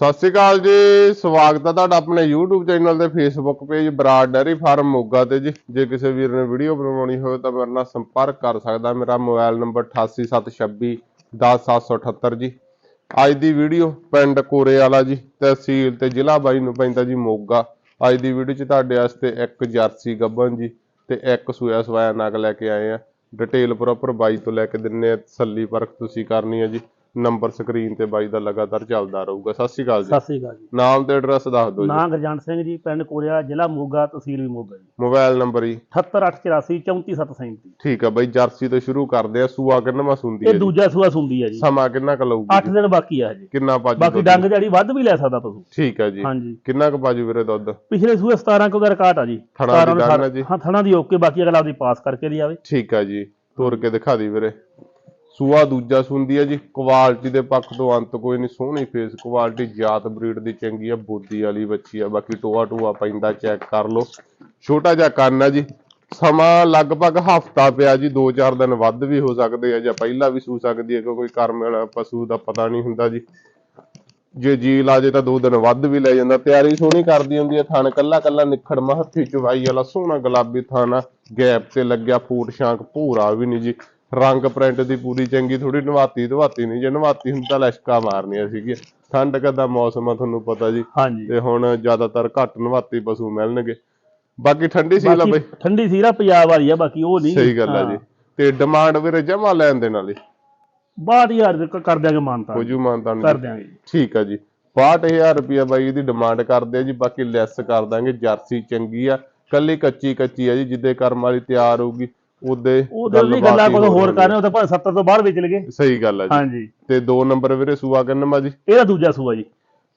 ਸਤਿ ਸ਼੍ਰੀ ਅਕਾਲ ਜੀ, ਸਵਾਗਤ ਹੈ ਤੁਹਾਡਾ ਆਪਣੇ YouTube ਚੈਨਲ ਤੇ Facebook page Brar dairy farm Moga ਤੇ ਜੀ। ਜੇ ਕਿਸੇ ਵੀਰ ਨੇ ਵੀਡੀਓ ਬਣਾਉਣੀ ਹੋਵੇ ਤਾਂ ਮੇਰੇ ਨਾਲ ਸੰਪਰਕ ਕਰ ਸਕਦਾ। ਮੇਰਾ ਮੋਬਾਈਲ ਨੰਬਰ 8876 10778 ਜੀ। ਅੱਜ ਦੀ ਵੀਡੀਓ ਪਿੰਡ ਕੋਰੇ ਵਾਲਾ ਜੀ ਤਹਿਸੀਲ ਤੇ ਜ਼ਿਲ੍ਹਾ ਬਾਈ ਨੂੰ ਪੈਂਦਾ ਜੀ ਮੋਗਾ। ਅੱਜ ਦੀ ਵੀਡੀਓ 'ਚ ਤੁਹਾਡੇ ਵਾਸਤੇ ਇੱਕ ਜਰਸੀ ਗੱਬਨ ਜੀ ਤੇ ਇੱਕ ਸੂਆ ਸਵਾਇਆ ਨਗ ਲੈ ਕੇ ਆਏ ਆ। ਡਿਟੇਲ ਪ੍ਰੋਪਰ ਬਾਈ ਤੋਂ ਲੈ ਕੇ ਦਿੰਨੇ ਆ। ਤਸੱਲੀ ਪਰਖ ਤੁਸੀਂ ਕਰਨੀ ਹੈ ਜੀ। ਨੰਬਰ ਸਕਰੀਨ ਤੇ ਬਾਈ ਦਾ ਲਗਾਤਾਰ ਚੱਲਦਾ ਰਹੂਗਾ। ਸਤਿ ਸ਼੍ਰੀ ਅਕਾਲ ਜੀ। ਸਤਿ ਸ੍ਰੀ ਅਕਾਲ ਜੀ। ਨਾਮ ਤੇ ਐਡਰੈਸ ਦੱਸ ਦਿਓ ਜੀ। ਨਾਂ ਗੁਰਜੰਟ ਸਿੰਘ ਜੀ ਪਿੰਡ ਕੋਰਿਆ ਜ਼ਿਲ੍ਹਾ ਮੋਗਾ ਤਹਿਸੀਲ ਵੀ ਮੋਗਾ ਜੀ। ਮੋਬਾਈਲ ਨੰਬਰ ਜੀ। 78884 34737 ਠੀਕ ਆ ਬਾਈ ਜਰਸੀ ਤੋਂ ਸ਼ੁਰੂ ਕਰਦੇ ਆ ਸੂਆ ਕਿੰਨਾ ਸੁੰਦੀ ਹੈ ਇਹ ਜੀ? ਦੂਜਾ ਸੂਆ ਸੁੰਦੀ ਹੈ ਜੀ। ਸਮਾਂ ਕਿੰਨਾ ਕੁ ਲਊਗੀ 8 ਦਿਨ ਬਾਕੀ ਆ ਹਜੇ। ਕਿੰਨਾ ਪਾਜੂ ਬਾਕੀ ਦੁੱਧ? ਡੰਗ ਜਿਹੜੀ ਵੱਧ ਵੀ ਲੈ ਸਕਦਾ ਤੁਸੀਂ ਠੀਕ ਆ ਜੀ। ਹਾਂਜੀ। ਕਿੰਨਾ ਕੁ ਪਾਜੂ ਵੀਰੇ ਦੁੱਧ? ਪਿਛਲੇ ਸੂਏ 17 ਕੁ ਦਾ ਰਿਕਾਰਡ ਆ ਜੀ। ਥਣਾ ਦੀ 17 ਡੰਗ ਆ ਜੀ? ਹਾਂ ਥਣਾ ਦੀ ਓਕੇ ਬਾਕੀ ਅਗਲਾ ਆਪਦੀ ਪਾਸ ਕਰਕੇ ਦੀ ਆਵੇ ਠੀਕ ਆ ਜੀ। ਤੋਰ ਕੇ ਦਿਖਾ ਦੀ ਵੀਰੇ। ਸੂਆ ਦੂਜਾ ਸੁੰਦੀ ਹੈ ਜੀ, ਕੁਆਲਿਟੀ ਦੇ ਪੱਖ ਤੋਂ ਅੰਤ ਕੋਈ ਨਹੀਂ ਸੋਹਣੀ ਫੇਸ ਕੁਆਲਿਟੀ ਜਾਤ ਬਰੀਡ ਦੀ ਚੰਗੀ ਆ, ਬੋਦੀ ਵਾਲੀ ਬੱਚੀ ਆ। ਬਾਕੀ ਟੋਆ ਟੋਆ ਪੈਂਦਾ ਚੈੱਕ ਕਰ ਲਓ। ਛੋਟਾ ਜਿਹਾ ਕੰਨ ਆ ਜੀ, ਸਮਾਂ ਲਗਭਗ ਹਫਤਾ ਪਿਆ ਜੀ 2-4 ਦਿਨ ਵੱਧ ਵੀ ਹੋ ਸਕਦੇ ਆ ਜਾਂ ਪਹਿਲਾਂ ਵੀ ਸੂ ਸਕਦੀ ਹੈ ਕਿਉਂਕਿ ਕਰਮ ਵਾਲਾ ਪਸ਼ੂ ਦਾ ਪਤਾ ਨਹੀਂ ਹੁੰਦਾ ਜੀ। ਜੇ ਜੀ ਲਾ ਜੇ ਤਾਂ ਦੋ ਦਿਨ ਵੱਧ ਵੀ ਲੈ ਜਾਂਦਾ। ਤਿਆਰੀ ਸੋਹਣੀ ਕਰਦੀ ਹੁੰਦੀ ਹੈ ਥਣ ਕੱਲਾ ਕੱਲਾ ਨਿਖੜ ਹੱਥੀ ਚਵਾਈ ਵਾਲਾ ਸੋਹਣਾ ਗੁਲਾਬੀ ਥਾਣਾ ਗੈਪ ਤੇ ਲੱਗਿਆ ਫੂਟ ਸ਼ਾਂਕ ਭੂਰਾ ਵੀ ਨਹੀਂ ਜੀ। ਰੰਗ ਪ੍ਰਿੰਟ ਦੀ ਪੂਰੀ ਚੰਗੀ ਥੋੜੀ ਨਵਾਤੀ ਧਵਾਤੀ ਨਹੀਂ ਜੇ ਨਵਾਤੀ ਹੁੰਦੀ ਤਾਂ ਲਸ਼ਕਾ ਮਾਰਨੀਆਂ ਸੀਗੀਆਂ। ਠੰਡ ਦਾ ਮੌਸਮ ਆ ਤੁਹਾਨੂੰ ਪਤਾ ਜੀ। ਤੇ ਹੁਣ ਜ਼ਿਆਦਾਤਰ ਘੱਟ ਨਵਾਤੀ ਪਸ਼ੂ ਮਿਲਣਗੇ। ਬਾਕੀ ਠੰਡੀ ਸੀ ਬਈ? ਠੰਡੀ ਸੀਰਾ ਪੰਜਾਬ ਵਾਲੀ ਆ ਬਾਕੀ ਉਹ ਨਹੀਂ। ਸਹੀ ਗੱਲ ਆ ਜੀ। ਤੇ ਡਿਮਾਂਡ ਵੀਰੇ ਜਮਾ ਲੈਣ ਦੇ ਨਾਲ ਹੀ ਬਾਅਦ ਯਾਰ ਦੇ ਕਰ ਦਿਆਂਗੇ ਮਾਨਤਾ। ਹੋ ਜੂ ਮਾਨਤਾ ਕਰ। ਦਿਆਂਗੇ। ਠੀਕ ਆ ਜੀ। 62000 ਰੁਪਿਆ ਬਾਈ ਇਹਦੀ ਡਿਮਾਂਡ ਕਰਦੇ ਆ ਜੀ। ਬਾਕੀ ਲੈਸ ਕਰ ਦਾਂਗੇ। ਜਰਸੀ ਚੰਗੀ ਆ। ਕੱਲੀ ਕੱਚੀ ਕੱਚੀ ਆ ਜੀ ਜਿੱਦੇ ਕਰਮ ਵਾਲੀ ਤਿਆਰ ਹੋਊਗੀ। ਉਹਦੇ ਉਹਦੇ ਵੀ ਗੱਲਾਂ ਕੋਲ ਹੋਰ ਕਰਨੇ ਉਹ ਤਾਂ ਭਾਵੇਂ 70 ਤੋਂ ਬਾਹਰ ਵੇਚ ਲਗੇ ਸਹੀ ਗੱਲ ਆ ਜੀ। ਹਾਂਜੀ। ਤੇ ਦੋ ਨੰਬਰ ਵੀਰੇ ਸੂਆ ਕੰਨਮਾ ਜੀ ਇਹਦਾ ਦੂਜਾ ਸੂਆ ਜੀ।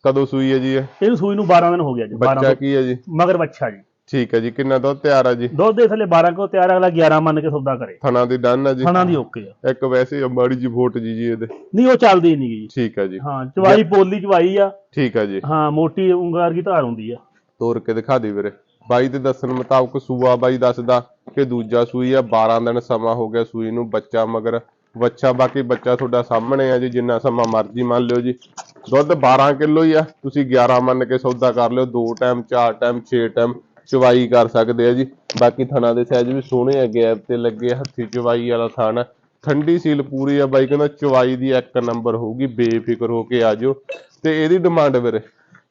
ਕਦੋਂ ਸੂਈ ਹੈ ਜੀ ਇਹ? ਇਹਨੂੰ ਸੂਈ ਨੂੰ 12 ਦਿਨ ਹੋ ਗਿਆ ਜੀ 12 ਬੱਚਾ ਕੀ ਹੈ ਜੀ? ਮਗਰ ਬੱਚਾ ਜੀ। ਠੀਕ ਹੈ ਜੀ ਕਿੰਨਾ ਦੁੱਧ ਤਿਆਰ ਆ ਜੀ? ਦੁੱਧ ਦੇ ਥੱਲੇ 12 ਕੋ ਤਿਆਰ ਅਗਲਾ 11 ਮੰਨ ਕੇ ਸੌਦਾ ਕਰੇ। ਥਣਾ ਦੀ ਡਨ ਆ ਜੀ? ਖਾਣਾ ਦੀ ਓਕੇ ਆ। ਇੱਕ ਵੈਸੇ ਮਾੜੀ ਜੀ ਫੋਟ ਜੀ ਜੀ ਇਹਦੇ। ਨਹੀਂ ਉਹ ਚੱਲਦੀ ਨਹੀਂ ਜੀ ਠੀਕ ਆ ਜੀ। ਹਾਂ ਚਵਾਈ ਪੋਲੀ ਚਵਾਈ ਆ। ਠੀਕ ਆ ਜੀ। ਹਾਂ ਮੋਟੀ ਉਂਗਲਾਰ ਕੀ ਧਾਰ ਹੁੰਦੀ ਆ। ਤੋਰ ਕੇ ਦਿਖਾ ਦੇ ਵੀਰੇ। ਬਾਈ ਦੇ ਦੱਸਣ ਮੁਤਾਬਕ ਸੂਆ ਬਾਈ ਦੱਸਦਾ ਕਿ ਦੂਜਾ ਸੂਈ ਆ 12 ਦਿਨ ਸਮਾਂ ਹੋ ਗਿਆ ਸੂਈ ਨੂੰ ਬੱਚਾ ਮਗਰ। ਬੱਚਾ ਬਾਕੀ ਬੱਚਾ ਤੁਹਾਡਾ ਸਾਹਮਣੇ ਆ ਜੀ, ਜਿੰਨਾ ਸਮਾਂ ਮਰਜ਼ੀ ਮੰਨ ਲਿਓ ਜੀ। ਦੁੱਧ 12 ਕਿਲੋ ਹੀ ਆ, ਤੁਸੀਂ 11 ਮੰਨ ਕੇ ਸੌਦਾ ਕਰ ਲਿਓ, ਦੋ ਟਾਈਮ ਚਾਰ ਟਾਈਮ ਛੇ ਟਾਈਮ ਚਵਾਈ ਕਰ ਸਕਦੇ ਆ ਜੀ। ਬਾਕੀ ਥਣਾ ਦੇ ਸਾਈਜ਼ ਵੀ ਸੋਹਣੇ ਆ, ਗੈਪ ਤੇ ਲੱਗੇ ਹੱਥੀ ਚਵਾਈ ਵਾਲਾ ਥਣ। ਠੰਡੀ ਸੀਲ ਪੂਰੀ ਆ ਬਾਈ, ਕਹਿੰਦਾ ਚਵਾਈ ਦੀ ਇੱਕ ਨੰਬਰ ਹੋਊਗੀ, ਬੇਫਿਕਰ ਹੋ ਕੇ ਆ ਜਾਓ। ਤੇ ਇਹਦੀ ਡਿਮਾਂਡ ਵੀਰੇ?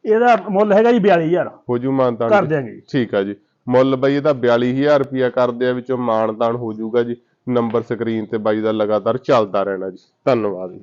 ਇਹਦਾ ਮੁੱਲ ਹੈਗਾ ਜੀ 42000 ਹੋ ਜੂ ਮਾਨਤਾਨ ਕਰ ਦਿਆਂਗੇ ਜੀ। ਠੀਕ ਆ ਜੀ। ਮੁੱਲ ਬਾਈ ਇਹਦਾ 42000 ਰੁਪਿਆ ਕਰਦੇ ਆ ਵਿੱਚੋਂ ਮਾਨਤਾਨ ਹੋ ਜਾਊਗਾ ਜੀ। ਨੰਬਰ ਸਕਰੀਨ ਤੇ ਬਾਈ ਦਾ ਲਗਾਤਾਰ ਚੱਲਦਾ ਰਹਿਣਾ ਜੀ। ਧੰਨਵਾਦ ਜੀ।